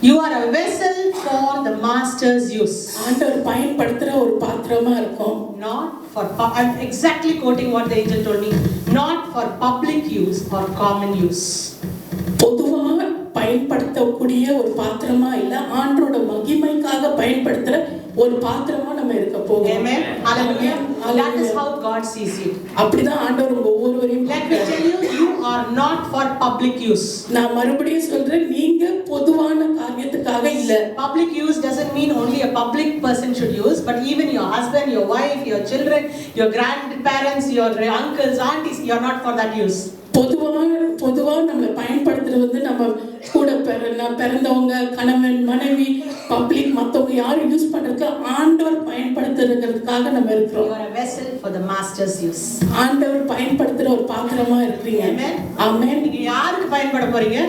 You are a vessel for the master's use. ஆண்டவர் பயன்படுத்துற ஒரு பாத்திரமா இருக்கும் Not for, pu- I'm exactly quoting what the angel told me, not for public use or common use. பொதுவா பயன்படுத்தக்கூடிய ஒரு பாத்திரமா இல்ல ஆண்டரோட மகிமைக்காக பயன்படுத்துற ஒரு பாத்திரமா நம்ம இருக்க போகிறோம் Amen. Hallelujah. That is Hallelujah. how God sees you. அப்படிதான் ஆண்டவர் ஒவ்வொருவரையும் Let me tell you, are not for public use. நான் மறுபடியும் சொல்றேன் நீங்க பொதுவான காரியத்துக்காக இல்ல Public use doesn't mean only a public person should use, but even your husband, your wife, your children, your grandparents, your uncles, aunties, you are not for that use. பொதுவா பொதுவா நம்மளை பயன்படுத்துறது வந்து நம்ம கூட பிறந்தவங்க கணவன் மனைவி பப்ளிக் மத்தவங்க யாரும் யூஸ் பண்றதுக்கு ஆண்டவர் பயன்படுத்துறதுக்காக நம்ம You இருக்கிறோம் are a vessel for the master's use. ஆண்டவர் பயன்படுத்துற ஒரு பாத்திரமா இருக்கிறீங்க Amen. ஆமென் நீங்க யாருக்கு பயன்பட போறீங்க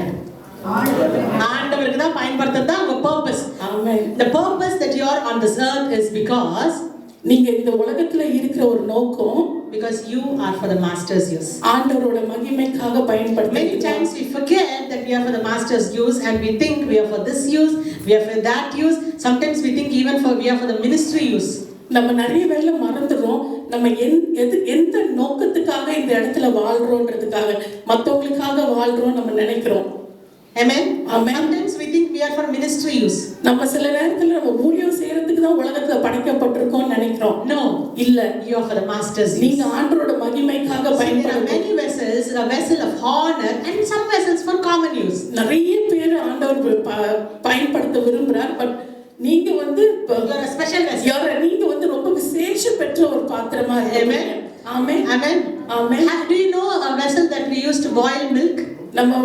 ஆண்டவருக்கு தான் பயன்படுத்துறது தான் உங்க purpose. The purpose that you are on this earth is because நீங்க இந்த உலகத்துல இருக்கிற ஒரு நோக்கம் because you are for the master's use. ஆண்டவரோட மகிமைக்காக Many பயன்படுத்த times we forget that we are for the master's use and we think we are for this use, we are for that use. Sometimes we think even for we are for the ministry use. நம்ம நிறைய வேலை மறந்துடுறோம் நம்ம எந் எது எந்த நோக்கத்துக்காக இந்த இடத்துல வாழ்றோன்றதுக்காக மற்றவங்களுக்காக வாழ்றோம் நம்ம நினைக்கிறோம் Amen. Amen. Sometimes we are for ministry use. நம்ம சில நேரத்துல நம்ம ஊழியம் செய்யறதுக்கு தான் உலகத்துல படைக்கப்பட்டிருக்கோம் நினைக்கிறோம் No, இல்ல you are for the master's. நீங்க ஆண்டரோட மகிமைக்காக பயன்படுத்த many vessels, a vessel of honor and some vessels for common use. நிறைய பேர் ஆண்டவர் பயன்படுத்த விரும்புறார் பட் நீங்க வந்து. யார நீங்க வந்து ரொம்ப விசேஷம் பெற்ற ஒரு பாத்திரமா இருக்கீங்க ஆமே Amen. ஆமே Ha- Do you know a vessel that we use to boil milk? நம்ம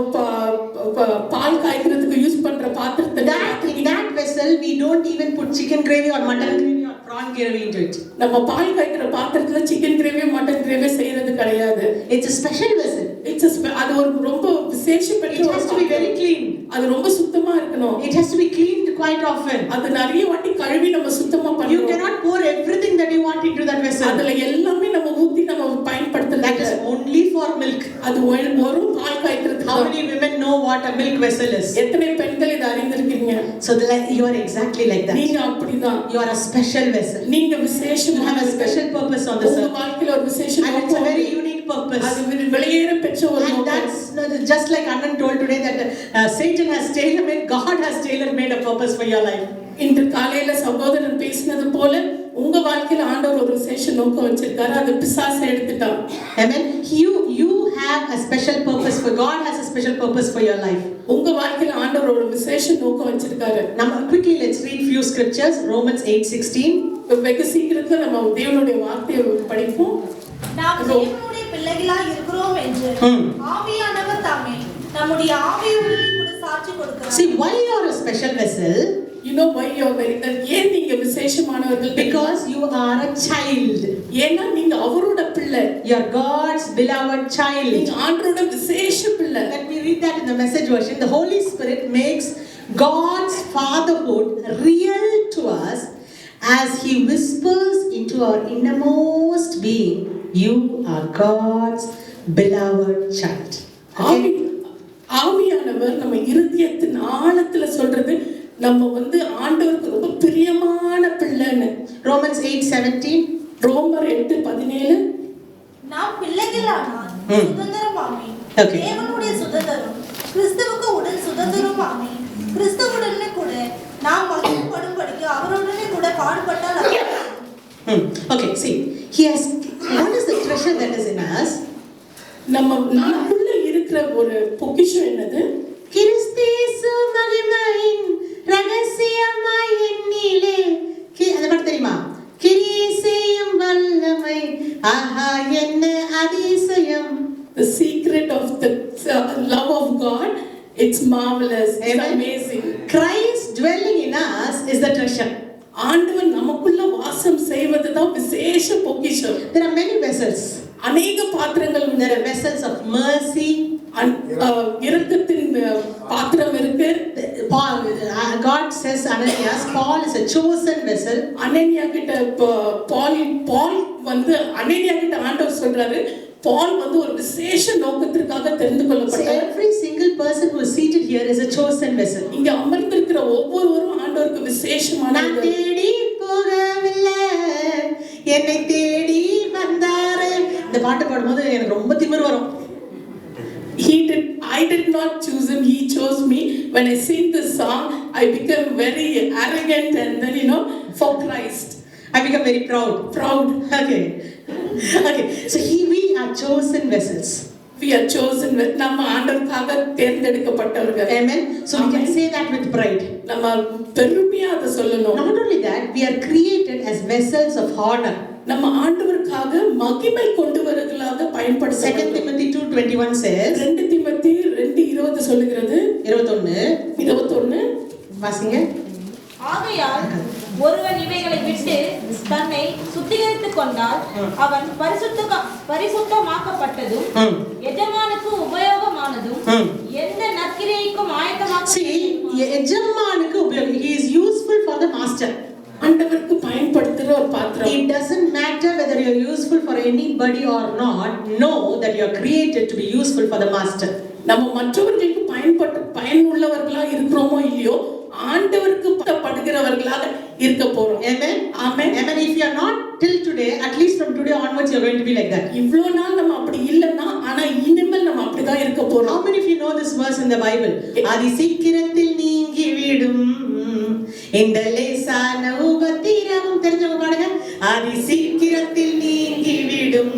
பால் காய்க்கிறதுக்கு யூஸ் பண்ற பாத்திரத்தை That in that vessel we don't even put chicken gravy or mutton gravy or prawn gravy into it. நம்ம பால் காய்க்கிற பாத்திரத்துல chicken gravy mutton gravy செய்யறது கிடையாது It's a special vessel. It's அது ஒரு ரொம்ப விசேஷம் பெற்ற It has to be very clean. அது ரொம்ப சுத்தமா இருக்கணும் It has to be cleaned quite often. அது நிறைய வாட்டி கழுவி நம்ம சுத்தமா You பண்ணுவோம் cannot pour everything that you want into that vessel. அதுல எல்லாமே நம்ம பயன்படுத்துறது is only for milk. அது ஒரு பால் காய்க்கிறதுக்கு How many women know what a milk vessel is? எத்தனை பெண்கள் இதை அறிந்திருக்கீங்க So like, you are exactly like that. நீங்க அப்படிதான் You are a special vessel. நீங்க விசேஷமா have a special purpose on this earth. வாழ்க்கையில ஒரு விசேஷம் And it's a very unique purpose. அது வெளியேற பெற்ற ஒரு And that's just like Anand told today that uh, Satan has tailor made, God has tailor made a purpose for your life. இன்று காலையில சகோதரன் பேசினது போல உங்க வாழ்க்கையில ஆண்டவர் ஒரு விசேஷ நோக்கம் வச்சிருக்காரு அது பிசாசை எடுத்துட்டான் Amen. You you have a special purpose for God has a special purpose for your life. உங்க வாழ்க்கையில ஆண்டவர் ஒரு விசேஷ நோக்கம் வச்சிருக்காரு Now quickly let's read few scriptures. Romans 8:16. இப்ப வெகு சீக்கிரத்துல நம்ம தேவனுடைய வார்த்தையை படிப்போம் நாம் தேவனுடைய பிள்ளைகளாய் இருக்கிறோம் என்று. ஆவியானவர் தாமே நம்முடைய கூட சாட்சி கொடுக்கிறார் See why you are a special vessel? You know why you very ஏன் நீங்க விசேஷமானவர்கள் Because you are a child. ஏன்னா நீங்க அவரோட பிள்ளை You are God's beloved child. நீங்க ஆண்டரோட விசேஷ பிள்ளை Let me read that in the message version. The Holy Spirit makes God's fatherhood real to us as He whispers into our innermost being, You are God's beloved child. Okay? ஆவியானவர் நம்ம இருதயத்தின் ஆழத்துல சொல்றது நம்ம வந்து ஆண்டவருக்கு ரொம்ப பிரியமான பிள்ளைன்னு Romans 8 17. ரோமர் எட்டு பதினேழு நாம் பிள்ளைகளானால். சுதந்திரமாமே Okay. தேவனுடைய சுதந்திரம் கிறிஸ்துவுக்கு உடன் சுதந்திரமாமே கிறிஸ்துவுடனே கூட நாம் மகிழ்ப்படும்படிக்கு அவருடனே கூட பாடுபட்டால். Okay, see, He has. What is the treasure that is in us? நம்ம நமக்குள்ள இருக்கிற ஒரு பொக்கிஷம் என்னது கிறிஸ்தேசு மகிமையின் ரகசியமாய் என்னிலே கி- அந்த பாட்டு தெரியுமா கிரியை செய்யும் வல்லமை ஆஹா என்ன அதிசயம் the secret of the uh, love of God it's marvelous it's Amen. amazing Christ dwelling in us treasure. ஆண்டவன் நமக்குள்ள வாசம் செய்வது தான் விசேஷ பொக்கிஷம் There are many vessels. அநேக பாத்திரங்கள். There are vessels of mercy. இரக்கத்தின் பாத்திரம் இருக்கு Paul, uh, God says Ananias, Paul is a chosen vessel. அனேனியா கிட்ட பால் பால் வந்து அனேனியா கிட்ட ஆண்டவர் சொல்றாரு பால் வந்து ஒரு விசேஷ நோக்கத்திற்காக தெரிந்து கொள்ளப்பட்டார் every single person who is seated here is a chosen vessel. இங்க அமர்ந்திருக்கிற ஒவ்வொருவரும் ஆண்டவருக்கு நான் விசேஷமானவர்கள் தேடி போகவில்லை என்னை தேடி வந்தாரு இந்த பாட்டு பாடும்போது எனக்கு ரொம்ப திமிர் வரும் He. I did not choose him. He chose me. When I sing this song, I become very arrogant and then you know for Christ, I become very proud. proud. Okay. Okay. So he, we are chosen vessels. We are chosen. with- நம்ம ஆண்டவருக்காக தேர்ந்தெடுக்கப்பட்டவர்கள். Amen. So we can say that with pride. நம்ம பெருமையா அதை சொல்லணும். Not only that, we are created as vessels of honor. நம்ம ஆண்டவருக்காக மகிமை கொண்டு வருவர்களாக 2 பயன்படுத்த Timothy 2:21 says, ரெண்டு திமத்தி ரெண்டு இருபது சொல்லுகிறது 21 இருபத்தொன்னு வாசிங்க ஆகையால் ஒருவன் இவைகளை விட்டு தன்னை சுத்திகரித்துக் கொண்டால் அவன் பரிசுத்த பரிசுத்தமாக்கப்பட்டதும் ம். எஜமானுக்கு உபயோகமானதும் ம். எந்த நற்கிரைக்கும் ஆயத்தமாக See, எஜமானுக்கு உபயோகம் he is useful for the master. ஆண்டவருக்கு பயன்படுத்துற ஒரு பாத்திரம் It doesn't matter whether you're useful for anybody or not. Know that you're created to be useful for the master. நம்ம மற்றவர்களுக்கு பயன்பட்டு பயனுள்ளவர்களா இருக்கிறோமோ இல்லையோ ஆண்டவருக்கு படுகிறவர்களாக இருக்க போறோம் Amen. Amen Amen. If you are not till today, at least from today onwards, you're going to be like that. இவ்வளவு நாள் நம்ம அப்படி இல்லைன்னா ஆனா இனிமேல் நம்ம அப்படிதான் இருக்க போறோம் How many of you know this verse in the Bible? அதி சீக்கிரத்தில் நீங்கி விடும் இந்த லேசான உபத்திரமும் தெரிஞ்சவங்க பாருங்க அதி சீக்கிரத்தில் நீங்கி விடும்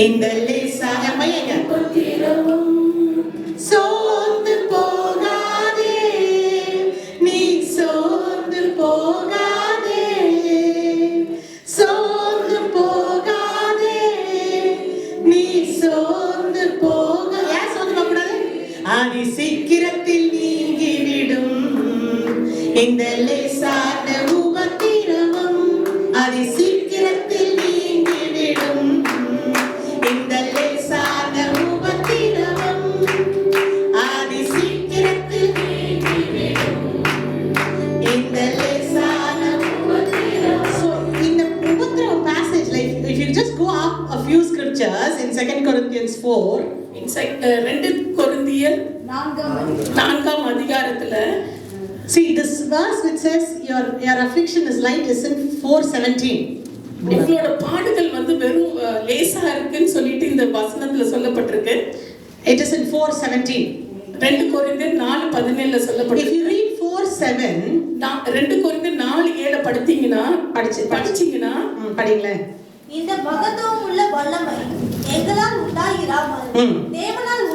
இந்த லே சீக்கிரத்தில் நீங்கிவிடும். இந்த லேசான உபத்திரவம் அதை சீக்கிரத்தில் நீங்கிவிடும். இந்த லேசான உபத்திரவம் அதை சீக்கிரத்தில் நீங்கிவிடும். இந்த லேசான உபத்திரவம். So, in the உபத்திரவம் passage, like if you just go up a few scriptures in 2 Corinthians 4, Inside, அஹ், ரெண்டு நான்காம் அதிகாரத்துல. see this verse which says your, your affliction is light is in 417. உங்களோட பாடுகள் வந்து வெறும் லேசா இருக்குன்னு சொல்லிட்டு இந்த வசனத்துல சொல்லப்பட்டிருக்கு. It is in 417. ரெண்டு கொரிந்தியர் நாலு பதினேழுல If சொல்லப்பட்டிருக்கு you read 4 7, நா- ரெண்டு கொரிந்தியர் நாலு ஏழை படித்தீங்கன்னா படிச்சு படிச்சீங்கன்னா. ம், படிங்களேன். இந்த மகத்துவம் உள்ள வல்லமை எங்களால் உண்டாயிராமல் ம். தேவனால்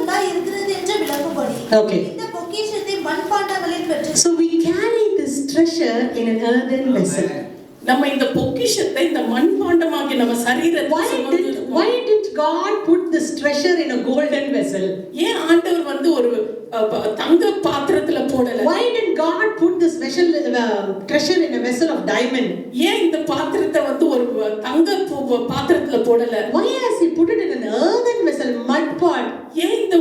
Okay. இந்த பொக்கிஷத்தை மண்பாண்டங்களில் பெற்று So we carry this treasure in an earthen vessel. நம்ம இந்த பொக்கிஷத்தை இந்த மண்பாண்டமாகி நம்ம சரீரத்தை Why did, why did God put this treasure in a golden vessel? ஏன் வந்து ஒரு தங்க பாத்திரத்துல போடல Why did God put this vessel, uh, treasure in a vessel of diamond? ஏன் இந்த பாத்திரத்தை வந்து ஒரு தங்க பாத்திரத்துல போடல Why has He put it in an earthen vessel, mud pot? ஏன் இந்த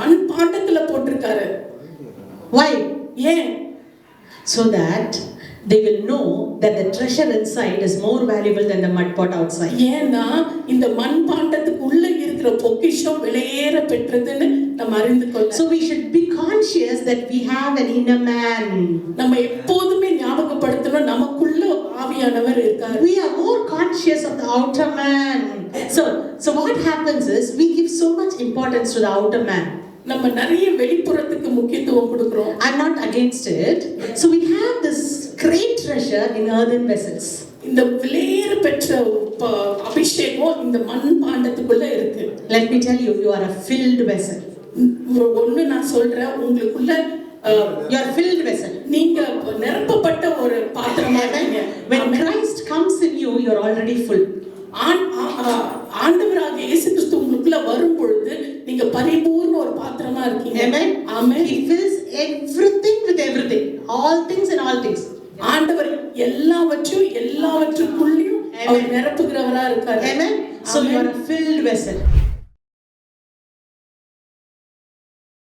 மண் பாண்டத்துல போட்டிருக்காரு Why? ஏன் So that they will know that the treasure inside is more valuable than the mud pot outside. ஏன்னா இந்த மண் பாண்டத்துக்கு உள்ள இருக்கிற பொக்கிஷம் விலையேற பெற்றதுன்னு நம்ம அறிந்து கொள்ள So we should be conscious that we have an inner man. நம்ம எப்போதுமே ஞாபகப்படுத்தணும் நமக்குள்ள ஆவியானவர் இருக்காரு We are more conscious of the outer man. So, so what happens is we give so much importance to the outer man. நம்ம நிறைய வெளிப்புறத்துக்கு முக்கியத்துவம் கொடுக்கிறோம் I'm not against it. So we have this great treasure in earthen vessels. இந்த விலையேற பெற்ற அபிஷேகம் இந்த மண் பாண்டத்துக்குள்ள இருக்கு Let me tell you, you are a filled vessel. ஒ- ஒண்ணு நான் சொல்றேன் உங்களுக்குள்ள are a filled vessel. நீங்க நிரப்பப்பட்ட ஒரு பாத்திரமா இருக்கீங்க When Christ comes in you, you are already full. ஆண்டவராக இயேசு கிறிஸ்து உங்களுக்குள்ள வரும் பொழுது நீங்க பரிபூர்ண ஒரு பாத்திரமா இருக்கீங்க Amen. Amen He fills everything with everything. All things and all things. ஆண்டவர் எல்லாவற்றையும் எல்லாவற்றுக்குள்ளேயும் அவர். நிரப்புகிறவரா இருக்காரு. So you are filled vessel.